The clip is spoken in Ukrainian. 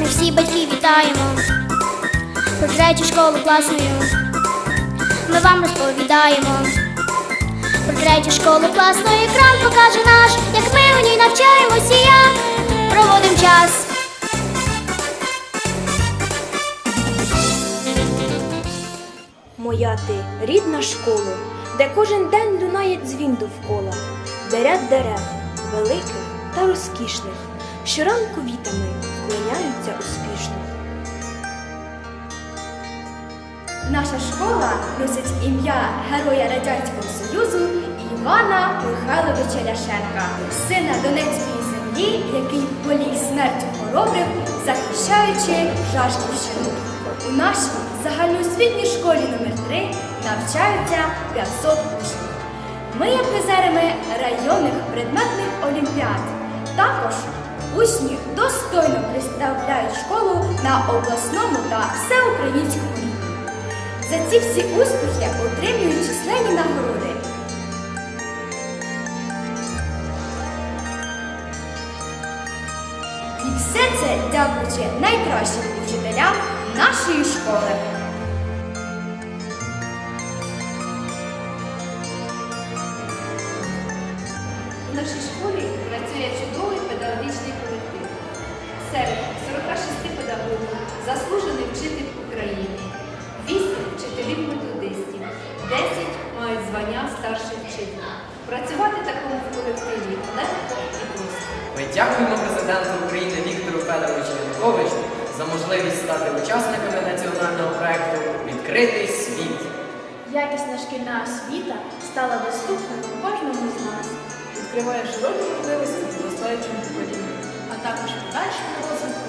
Ми всі батьків вітаємо. Про школу класною. Ми вам розповідаємо. Про третю школу класною екран покаже наш, як ми у ній навчаємося, як проводимо час. Моя ти рідна школа, де кожен день лунає дзвін довкола, де ряд дерев, великих та розкішних, щоранку вітами вклоняються успішно. Наша школа носить ім'я Героя Радянського Союзу Івана Михайловича Ляшенка, сина Донецької землі, який поліг смертю хоробрих, захищаючи Жашківщину. У нашій загальноосвітній школі номер 3 навчаються 500 учнів. Ми є призерами районних предметних олімпіад. Також учні достойно представляють школу на обласному та всеукраїнському рівні. За ці всі успіхи отримують численні нагороди. І все це дякуючи найкращим вчителям нашої школи. У нашій школі працює Працювати такому в колективі легко і просто. Ми дякуємо президенту України Віктору Федоровичу Януковичу за можливість стати учасниками національного проекту Відкритий світ. Якісна шкільна освіта стала доступною кожному з нас. Відкриває широкі можливості зростаючому поколінню, а також подальшому розвитку